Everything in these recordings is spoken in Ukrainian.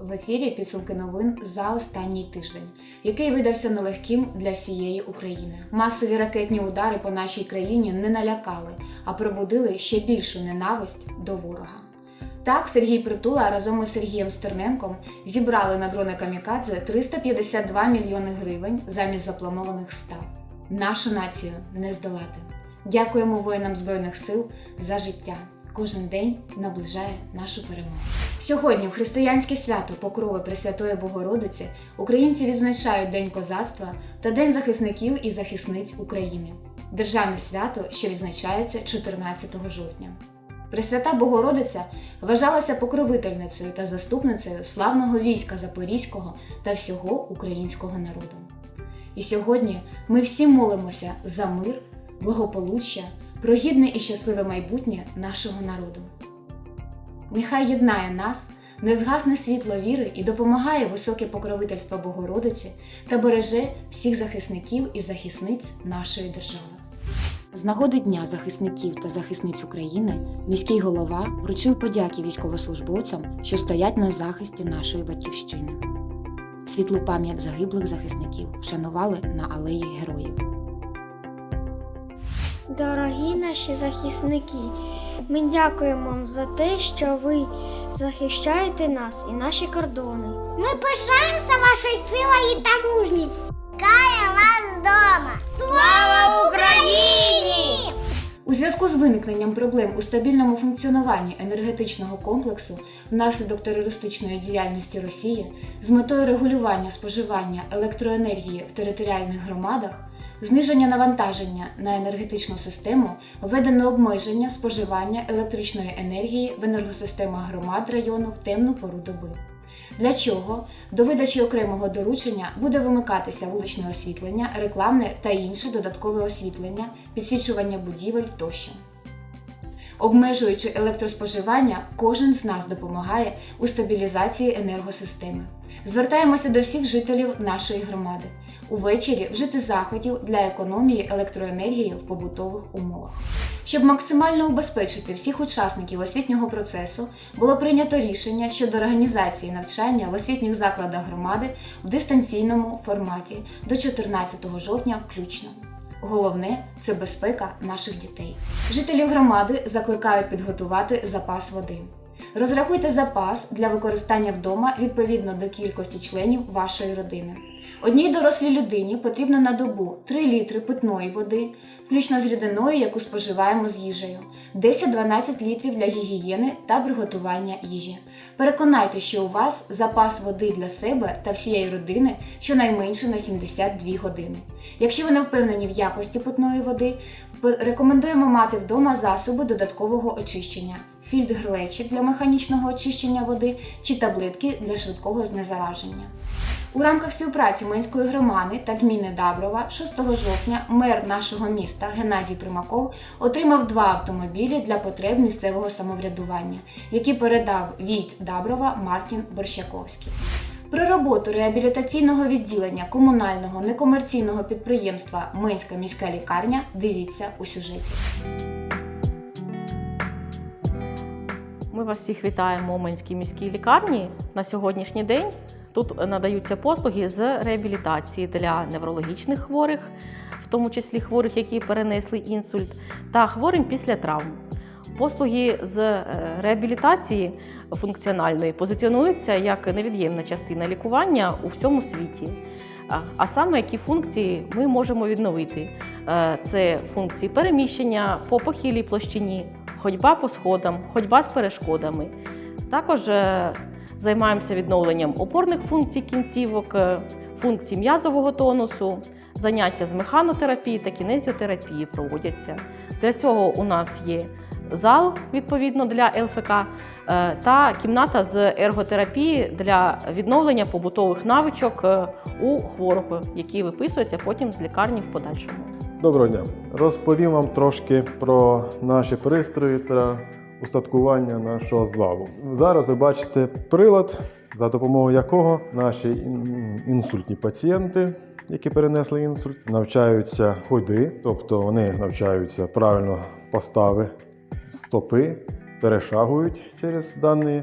В ефірі підсумки новин за останній тиждень, який видався нелегким для всієї України. Масові ракетні удари по нашій країні не налякали, а пробудили ще більшу ненависть до ворога. Так, Сергій Притула разом із Сергієм Стерненком зібрали на дрони Камікадзе 352 мільйони гривень замість запланованих 100. Нашу націю не здолати. Дякуємо воїнам Збройних сил за життя. Кожен день наближає нашу перемогу. Сьогодні в християнське свято Покрови Пресвятої Богородиці українці відзначають День козацтва та День захисників і захисниць України. Державне свято, що відзначається 14 жовтня. Пресвята Богородиця вважалася покровительницею та заступницею славного війська Запорізького та всього українського народу. І сьогодні ми всі молимося за мир, благополуччя, про гідне і щасливе майбутнє нашого народу. Нехай єднає нас, не згасне світло віри і допомагає високе покровительство Богородиці та береже всіх захисників і захисниць нашої держави. З нагоди Дня захисників та захисниць України міський голова вручив подяки військовослужбовцям, що стоять на захисті нашої батьківщини. Світлу пам'ять загиблих захисників вшанували на алеї героїв. Дорогі наші захисники, ми дякуємо вам за те, що ви захищаєте нас і наші кордони. Ми пишаємося вашою силою та мужністю. Вдома! Слава Україні! У зв'язку з виникненням проблем у стабільному функціонуванні енергетичного комплексу внаслідок терористичної діяльності Росії з метою регулювання споживання електроенергії в територіальних громадах, зниження навантаження на енергетичну систему, введено обмеження споживання електричної енергії в енергосистемах громад району в темну пору доби. Для чого до видачі окремого доручення буде вимикатися вуличне освітлення, рекламне та інше додаткове освітлення, підсвічування будівель тощо. Обмежуючи електроспоживання, кожен з нас допомагає у стабілізації енергосистеми. Звертаємося до всіх жителів нашої громади. Увечері вжити заходів для економії електроенергії в побутових умовах. Щоб максимально убезпечити всіх учасників освітнього процесу, було прийнято рішення щодо організації навчання в освітніх закладах громади в дистанційному форматі до 14 жовтня включно. Головне це безпека наших дітей. Жителів громади закликають підготувати запас води. Розрахуйте запас для використання вдома відповідно до кількості членів вашої родини. Одній дорослій людині потрібно на добу 3 літри питної води, включно з рідиною, яку споживаємо з їжею, 10-12 літрів для гігієни та приготування їжі. Переконайте, що у вас запас води для себе та всієї родини щонайменше на 72 години. Якщо ви не впевнені в якості питної води, рекомендуємо мати вдома засоби додаткового очищення, фільтр-глечик для механічного очищення води чи таблетки для швидкого знезараження. У рамках співпраці Менської громади та гміни Даброва 6 жовтня мер нашого міста Геннадій Примаков отримав два автомобілі для потреб місцевого самоврядування, які передав від Даброва Мартін Борщаковський. Про роботу реабілітаційного відділення комунального некомерційного підприємства Менська міська лікарня дивіться у сюжеті. Ми вас всіх вітаємо у Уманській міській лікарні. На сьогоднішній день тут надаються послуги з реабілітації для неврологічних хворих, в тому числі хворих, які перенесли інсульт, та хворим після травм. Послуги з е, реабілітації функціональної позиціонуються як невід'ємна частина лікування у всьому світі. А- саме які функції ми можемо відновити? Е, Це функції переміщення по похилій площині, ходьба по сходам, ходьба з перешкодами. Також е, займаємося відновленням опорних функцій кінцівок, е, функцій м'язового тонусу, заняття з механотерапії та кінезіотерапії проводяться. Для цього у нас є зал відповідно для ЛФК е, та кімната з ерготерапії для відновлення побутових навичок е, у хворого, які виписуються потім з лікарні в подальшому. Доброго дня. Розповім вам трошки про наші пристрої та устаткування нашого залу. Зараз ви бачите прилад за допомогою якого наші інсультні пацієнти, які перенесли інсульт, навчаються ходи, тобто вони навчаються правильно постави стопи, перешагують через дані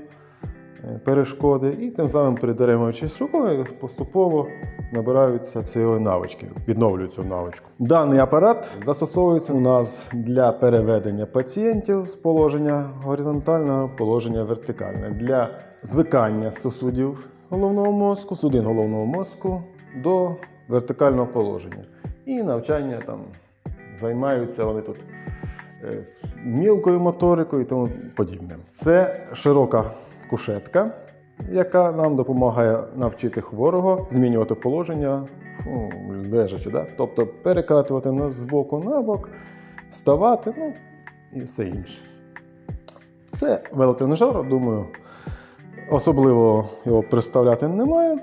е, перешкоди, і тим самим притримуючись рукою, поступово набираються цієї навички, відновлюють цю навичку. Даний апарат застосовується у нас для переведення пацієнтів з положення горизонтального в положення вертикальне для звикання сусудів головного мозку, судин головного мозку до вертикального положення. І навчання там займаються вони тут е, мілкою моторикою і тому подібне. Це широка кушетка, яка нам допомагає навчити хворого змінювати положення лежачи, да? тобто перекатувати нас з боку на бок, вставати, ну і все інше. Це велотренажер, думаю, особливо його представляти немає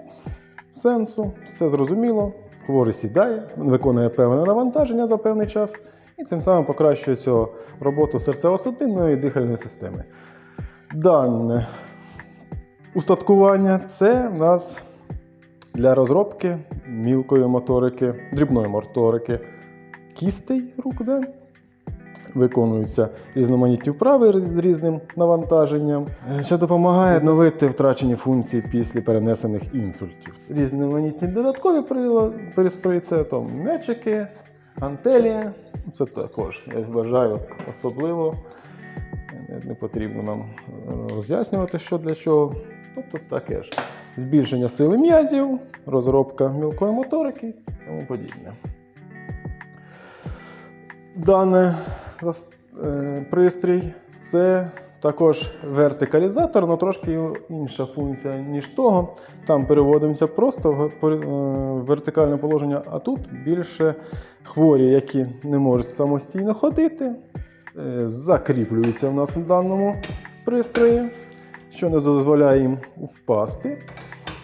сенсу, все зрозуміло. Хворий сідає, виконує певне навантаження за певний час і тим самим покращується роботу серцево-судинної і дихальної системи. Дане устаткування це в нас для розробки мілкої моторики, дрібної моторики, кістей рук, да? виконуються різноманітні вправи з різним навантаженням, е, що допомагає відновити втрачені функції після перенесених інсультів. Різноманітні додаткові пристрої це там м'ячики, антелі. Це також, я вважаю, особливо. Не- Не потрібно нам е, роз'яснювати, що для чого. Тобто таке ж збільшення сили м'язів, розробка мілкої моторики і тому подібне. Дане е, пристрій це також вертикалізатор, але трошки інша функція, ніж того. Там переводимося просто в е, вертикальне положення, а тут більше хворі, які не можуть самостійно ходити, е, закріплюються в нас в даному пристрої, що не дозволяє їм впасти.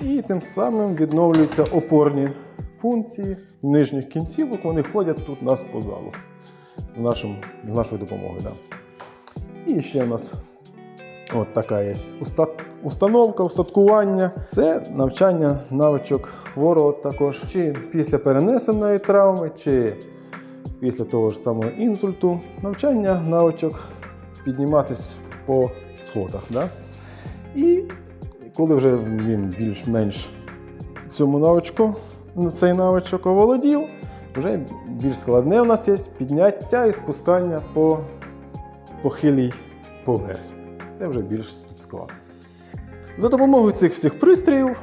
І тим самим відновлюються опорні функції нижніх кінцівок. Вони ходять тут нас по залу з нашим, нашою допомогою. Да. І ще у нас от така є установка, устаткування. Це навчання навичок хворого також, чи після перенесеної травми, чи після того ж самого інсульту. Навчання навичок підніматись по сходах. Да? І коли вже він більш-менш цьому навичку, ну, цей навичок оволодів, вже більш складне у нас є підняття і спускання по похилій поверхні. Це вже більш складно. За допомогою цих всіх пристроїв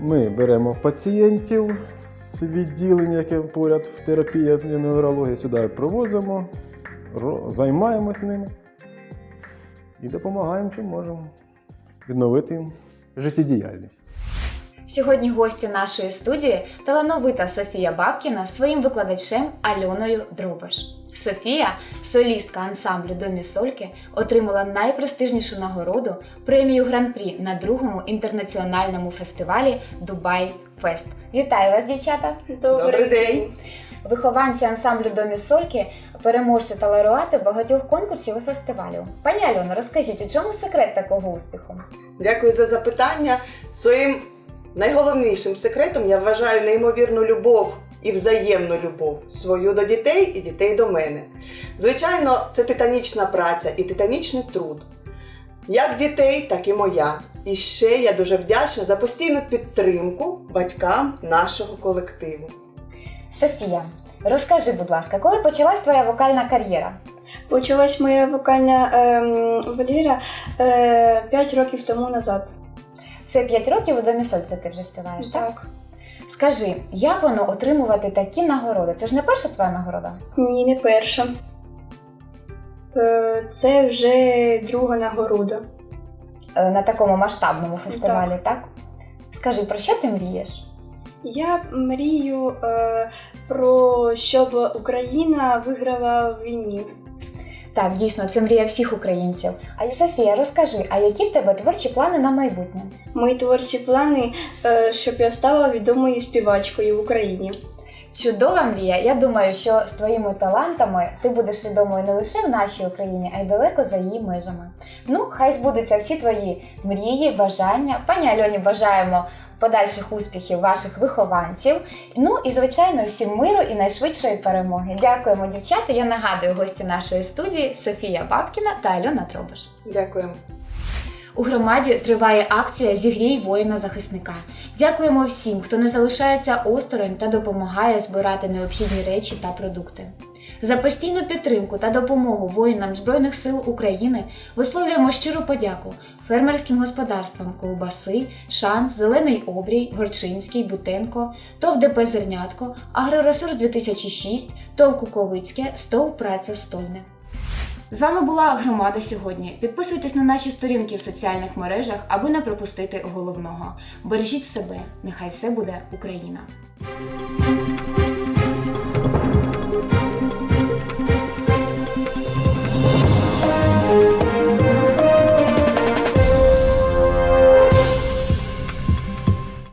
ми беремо пацієнтів з відділення, яке поряд в терапії неврології, сюди привозимо, ро- займаємось ними і допомагаємо, чим можемо відновити життєдіяльність. Сьогодні гості нашої студії талановита Софія Бабкіна з своїм викладачем Альоною Дробаш. Софія, солістка ансамблю Домі Сольки, отримала найпрестижнішу нагороду премію Гран-прі на другому інтернаціональному фестивалі Дубай Фест. Вітаю вас, дівчата! Добрий день. Вихованці ансамблю Домі Сольки, переможці та лауреати багатьох конкурсів і фестивалів. Пані Альоно, розкажіть, у чому секрет такого успіху? Дякую за запитання. Своїм найголовнішим секретом я вважаю неймовірну любов і взаємну любов свою до дітей і дітей до мене. Звичайно, це титанічна праця і титанічний труд. Як дітей, так і моя. І ще я дуже вдячна за постійну підтримку батькам нашого колективу. Софія, розкажи, будь ласка, коли почалась твоя вокальна кар'єра? Почалась моя вокальна ем, валіра е, 5 років тому назад. Це 5 років у домі Сольце ти вже співаєш, так? Так. Скажи, як воно отримувати такі нагороди? Це ж не перша твоя нагорода? Ні, не перша. Е, це вже друга нагорода. Е, На такому масштабному фестивалі, так? Скажи, про що ти мрієш? Я мрію е, про щоб Україна виграла в війні. Так, дійсно, це мрія всіх українців. А Софія, розкажи, а які в тебе творчі плани на майбутнє? Мої творчі плани, е, щоб я стала відомою співачкою в Україні. Чудова мрія. Я думаю, що з твоїми талантами ти будеш відомою не лише в нашій Україні, а й далеко за її межами. Ну, хай збудуться всі твої мрії, бажання. Пані Альоні бажаємо подальших успіхів ваших вихованців. Ну і звичайно, всім миру і найшвидшої перемоги. Дякуємо, дівчата. Я нагадую гості нашої студії Софія Бабкіна та Альона Тробиш. Дякуємо. У громаді триває акція Зігрій воїна захисника. Дякуємо всім, хто не залишається осторонь та допомагає збирати необхідні речі та продукти. За постійну підтримку та допомогу воїнам Збройних сил України висловлюємо щиру подяку фермерським господарствам Ковбаси, Шанс, Зелений Обрій, Горчинський, Бутенко, ТОВ ДП Зернятко, Агроресурс 2006, ТОВ Куковицьке, СТОВ Праця Стольне. З вами була громада сьогодні. Підписуйтесь на наші сторінки в соціальних мережах, аби не пропустити головного. Бережіть себе, нехай все буде Україна!